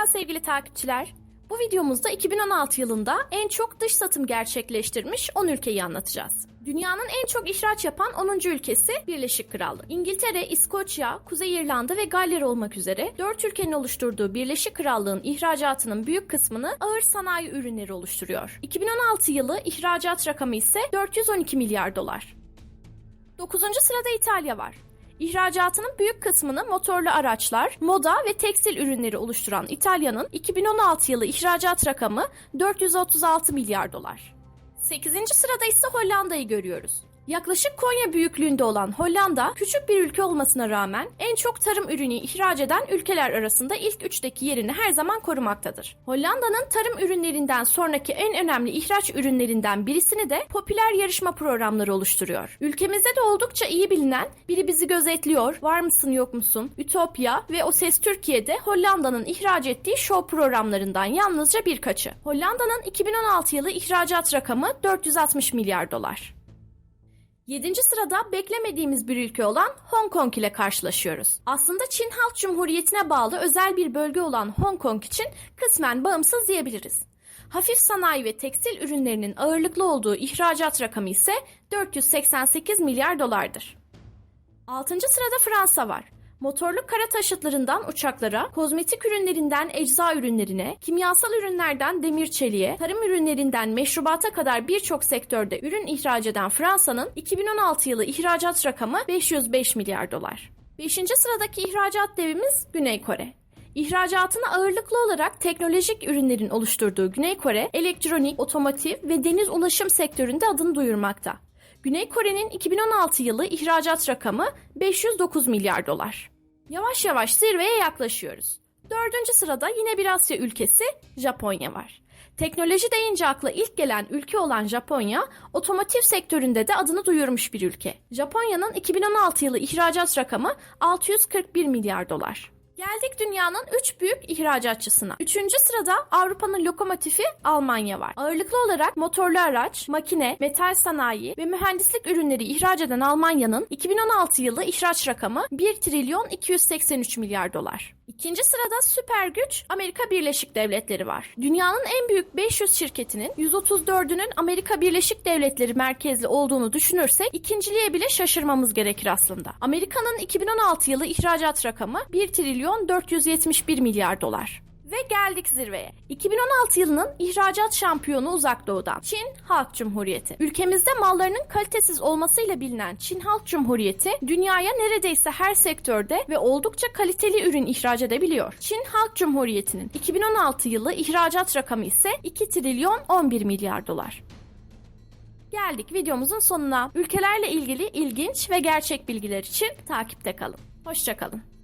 Merhaba sevgili takipçiler. Bu videomuzda 2016 yılında en çok dış satım gerçekleştirmiş 10 ülkeyi anlatacağız. Dünyanın en çok ihraç yapan 10. ülkesi Birleşik Krallık. İngiltere, İskoçya, Kuzey İrlanda ve Galler olmak üzere 4 ülkenin oluşturduğu Birleşik Krallık'ın ihracatının büyük kısmını ağır sanayi ürünleri oluşturuyor. 2016 yılı ihracat rakamı ise 412 milyar dolar. 9. sırada İtalya var. İhracatının büyük kısmını motorlu araçlar, moda ve tekstil ürünleri oluşturan İtalya'nın 2016 yılı ihracat rakamı 436 milyar dolar. 8. sırada ise Hollanda'yı görüyoruz. Yaklaşık Konya büyüklüğünde olan Hollanda, küçük bir ülke olmasına rağmen en çok tarım ürünü ihraç eden ülkeler arasında ilk üçteki yerini her zaman korumaktadır. Hollanda'nın tarım ürünlerinden sonraki en önemli ihraç ürünlerinden birisini de popüler yarışma programları oluşturuyor. Ülkemizde de oldukça iyi bilinen Biri Bizi Gözetliyor, Var mısın yok musun, Ütopya ve O Ses Türkiye'de Hollanda'nın ihraç ettiği show programlarından yalnızca birkaçı. Hollanda'nın 2016 yılı ihracat rakamı 460 milyar dolar. 7. sırada beklemediğimiz bir ülke olan Hong Kong ile karşılaşıyoruz. Aslında Çin Halk Cumhuriyeti'ne bağlı özel bir bölge olan Hong Kong için kısmen bağımsız diyebiliriz. Hafif sanayi ve tekstil ürünlerinin ağırlıklı olduğu ihracat rakamı ise 488 milyar dolardır. 6. sırada Fransa var. Motorlu kara taşıtlarından uçaklara, kozmetik ürünlerinden ecza ürünlerine, kimyasal ürünlerden demir çeliğe, tarım ürünlerinden meşrubata kadar birçok sektörde ürün ihraç eden Fransa'nın 2016 yılı ihracat rakamı 505 milyar dolar. 5. sıradaki ihracat devimiz Güney Kore. İhracatını ağırlıklı olarak teknolojik ürünlerin oluşturduğu Güney Kore, elektronik, otomotiv ve deniz ulaşım sektöründe adını duyurmakta. Güney Kore'nin 2016 yılı ihracat rakamı 509 milyar dolar. Yavaş yavaş zirveye yaklaşıyoruz. Dördüncü sırada yine bir Asya ülkesi Japonya var. Teknoloji deyince akla ilk gelen ülke olan Japonya, otomotiv sektöründe de adını duyurmuş bir ülke. Japonya'nın 2016 yılı ihracat rakamı 641 milyar dolar. Geldik dünyanın 3 büyük ihracatçısına. Üçüncü sırada Avrupa'nın lokomotifi Almanya var. Ağırlıklı olarak motorlu araç, makine, metal sanayi ve mühendislik ürünleri ihraç eden Almanya'nın 2016 yılı ihraç rakamı 1 trilyon 283 milyar dolar. İkinci sırada süper güç Amerika Birleşik Devletleri var. Dünyanın en büyük 500 şirketinin 134'ünün Amerika Birleşik Devletleri merkezli olduğunu düşünürsek ikinciliğe bile şaşırmamız gerekir aslında. Amerika'nın 2016 yılı ihracat rakamı 1 trilyon 471 milyar dolar. Ve geldik zirveye. 2016 yılının ihracat şampiyonu Uzak Doğu'dan Çin Halk Cumhuriyeti. Ülkemizde mallarının kalitesiz olmasıyla bilinen Çin Halk Cumhuriyeti dünyaya neredeyse her sektörde ve oldukça kaliteli ürün ihraç edebiliyor. Çin Halk Cumhuriyeti'nin 2016 yılı ihracat rakamı ise 2 trilyon 11 milyar dolar. Geldik videomuzun sonuna. Ülkelerle ilgili ilginç ve gerçek bilgiler için takipte kalın. Hoşçakalın.